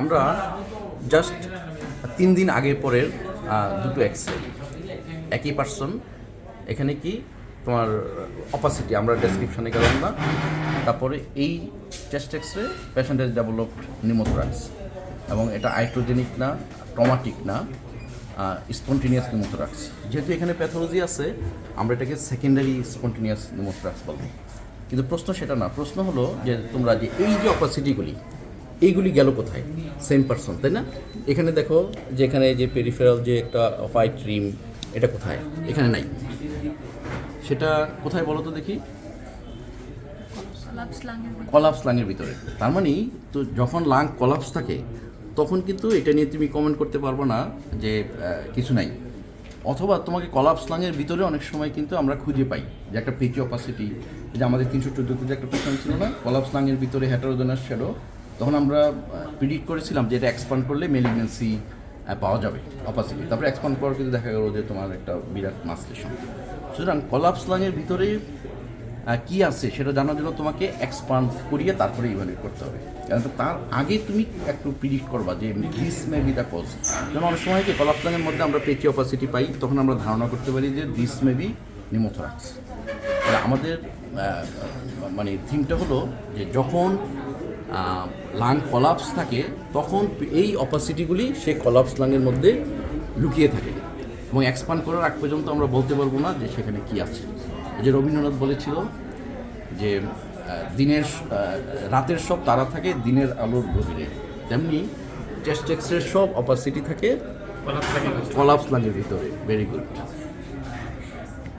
আমরা জাস্ট তিন দিন আগে পরের দুটো এক্সরে একই পার্সন এখানে কি তোমার অপাসিটি আমরা ডেসক্রিপশনে গেলাম না। তারপরে এই চেস্ট এক্সরে পেশেন্টের ডেভেলপড নিমোথরাক্স। এবং এটা আইট্রোজেনিক না টমাটিক না স্পন্টিনিয়াস নিমোথরাক্স। যেহেতু এখানে প্যাথোলজি আছে, আমরা এটাকে সেকেন্ডারি স্পন্টিনিয়াস নিমোথরাক্স বলব। কিন্তু প্রশ্ন সেটা না, প্রশ্ন হলো যে তোমরা যে এই যে অপাসিটিগুলি এইগুলি গেল কোথায়? সেম পার্সন তাই না? এখানে দেখো যে এখানে যে পেরিফেরাল যে একটা হোয়াইট রিম এটা কোথায়? এখানে নাই। সেটা কোথায় বলো তো দেখি। কলাপস লাংয়ের ভিতরে। তার মানে তো যখন লাং কলাপস থাকে তখন কিন্তু এটা নিয়ে তুমি কমেন্ট করতে পারব না যে কিছু নাই। অথবা তোমাকে কলাপস লাংয়ের ভিতরে অনেক সময় কিন্তু আমরা খুঁজে পাই যে একটা পেচি অপাসিটি যে আমাদের তিনশো চোদ্দোতে যে একটা পেশেন্ট ছিল না কলাপস লাংয়ের ভিতরে হ্যাটারোজেনাস শ্যাডো তখন আমরা প্রিডিক্ট করেছিলাম যে এটা এক্সপান্ড করলে মেলিগনেন্সি পাওয়া যাবে অপাসিটি তারপরে এক্সপান্ড করার কিন্তু দেখা গেলো যে তোমার একটা বিরাট মাসলেশন সুতরাং কলাপস লাংয়ের ভিতরে কী আছে সেটা জানার জন্য তোমাকে এক্সপান্ড করিয়ে তারপরে ইভ্যালুয়েট করতে হবে। কারণ তার আগে তুমি একটু প্রিডিক্ট করবা যে this may be the cause যেমন অনেক সময় কি কলাপসলাঙের মধ্যে আমরা পেচি অপাসিটি পাই, তখন আমরা ধারণা করতে পারি যে দিস মে বি নিমোথরাক্স আমাদের মানে থিমটা হলো যে যখন লাং কলাপস থাকে, তখন এই অপাসিটিগুলি সেই কলাপস লাংয়ের মধ্যে লুকিয়ে থাকে। এবং এক্সপান্ড করার আগ পর্যন্ত আমরা বলতে পারব না যে সেখানে কি আছে। যে রবীন্দ্রনাথ বলেছিল যে দিনের রাতের সব তারা থাকে, দিনের আলোর গভীরে। তেমনি টেস্ট এক্সের সব অপাসিটি থাকে কলাপস লাংয়ের ভিতরে। Very good